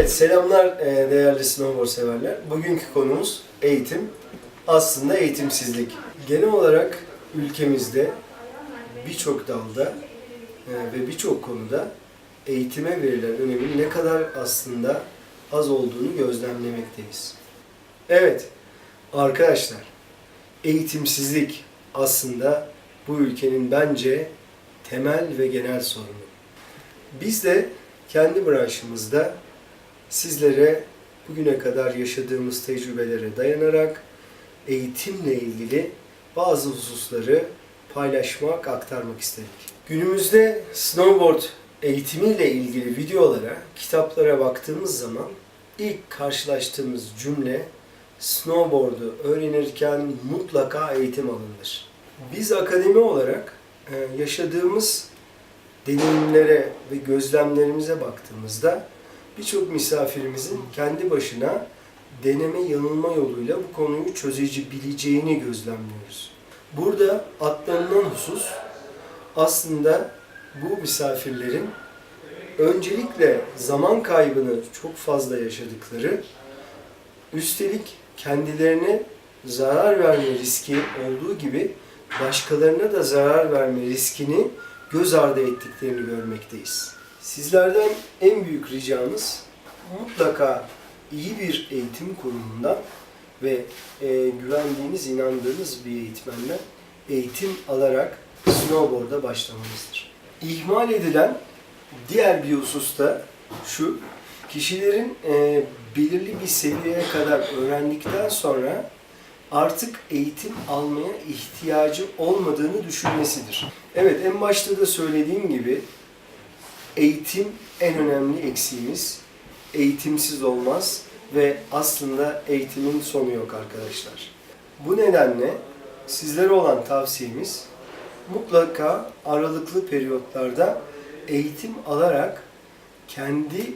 Evet, selamlar e, değerli snowboard severler. Bugünkü konumuz eğitim. Aslında eğitimsizlik. Genel olarak ülkemizde birçok dalda e, ve birçok konuda eğitime verilen önemin ne kadar aslında az olduğunu gözlemlemekteyiz. Evet, arkadaşlar, eğitimsizlik aslında bu ülkenin bence temel ve genel sorunu. Biz de kendi branşımızda sizlere bugüne kadar yaşadığımız tecrübelere dayanarak eğitimle ilgili bazı hususları paylaşmak, aktarmak istedik. Günümüzde snowboard eğitimiyle ilgili videolara, kitaplara baktığımız zaman ilk karşılaştığımız cümle snowboard'u öğrenirken mutlaka eğitim alınır. Biz akademi olarak e, yaşadığımız deneyimlere ve gözlemlerimize baktığımızda birçok misafirimizin kendi başına deneme yanılma yoluyla bu konuyu çözebileceğini gözlemliyoruz. Burada atlanılan husus aslında bu misafirlerin öncelikle zaman kaybını çok fazla yaşadıkları, üstelik kendilerine zarar verme riski olduğu gibi başkalarına da zarar verme riskini göz ardı ettiklerini görmekteyiz. Sizlerden en büyük ricamız mutlaka iyi bir eğitim kurumundan ve e, güvendiğiniz, inandığınız bir eğitmenden eğitim alarak snowboard'a başlamanızdır. İhmal edilen diğer bir husus da şu, kişilerin e, belirli bir seviyeye kadar öğrendikten sonra artık eğitim almaya ihtiyacı olmadığını düşünmesidir. Evet en başta da söylediğim gibi eğitim en önemli eksiğimiz. Eğitimsiz olmaz ve aslında eğitimin sonu yok arkadaşlar. Bu nedenle sizlere olan tavsiyemiz mutlaka aralıklı periyotlarda eğitim alarak kendi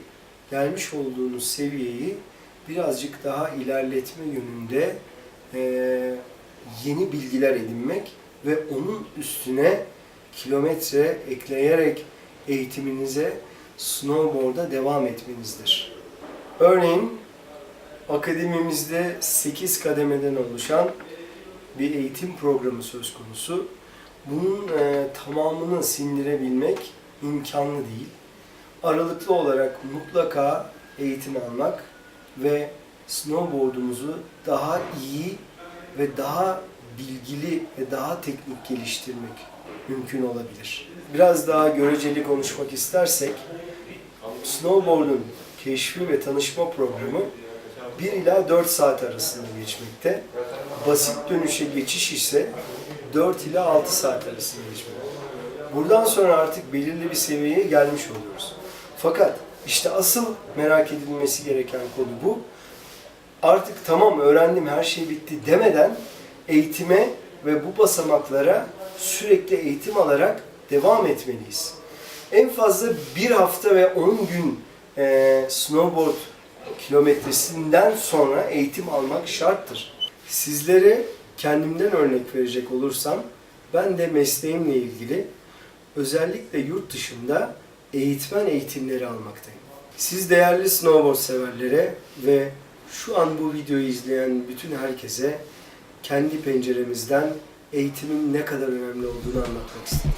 gelmiş olduğunuz seviyeyi birazcık daha ilerletme yönünde eee, yeni bilgiler edinmek ve onun üstüne kilometre ekleyerek eğitiminize snowboard'a devam etmenizdir. Örneğin akademimizde 8 kademeden oluşan bir eğitim programı söz konusu. Bunun e, tamamını sindirebilmek imkanlı değil. Aralıklı olarak mutlaka eğitim almak ve snowboard'umuzu daha iyi ve daha bilgili ve daha teknik geliştirmek mümkün olabilir. Biraz daha göreceli konuşmak istersek, snowboard'un keşfi ve tanışma programı 1 ila 4 saat arasında geçmekte. Basit dönüşe geçiş ise 4 ila 6 saat arasında geçmekte. Buradan sonra artık belirli bir seviyeye gelmiş oluyoruz. Fakat işte asıl merak edilmesi gereken konu bu. Artık tamam öğrendim her şey bitti demeden eğitime ve bu basamaklara sürekli eğitim alarak devam etmeliyiz. En fazla bir hafta ve 10 gün e, snowboard kilometresinden sonra eğitim almak şarttır. Sizlere kendimden örnek verecek olursam, ben de mesleğimle ilgili özellikle yurt dışında eğitmen eğitimleri almaktayım. Siz değerli snowboard severlere ve şu an bu videoyu izleyen bütün herkese kendi penceremizden eğitimin ne kadar önemli olduğunu anlatmak istedim.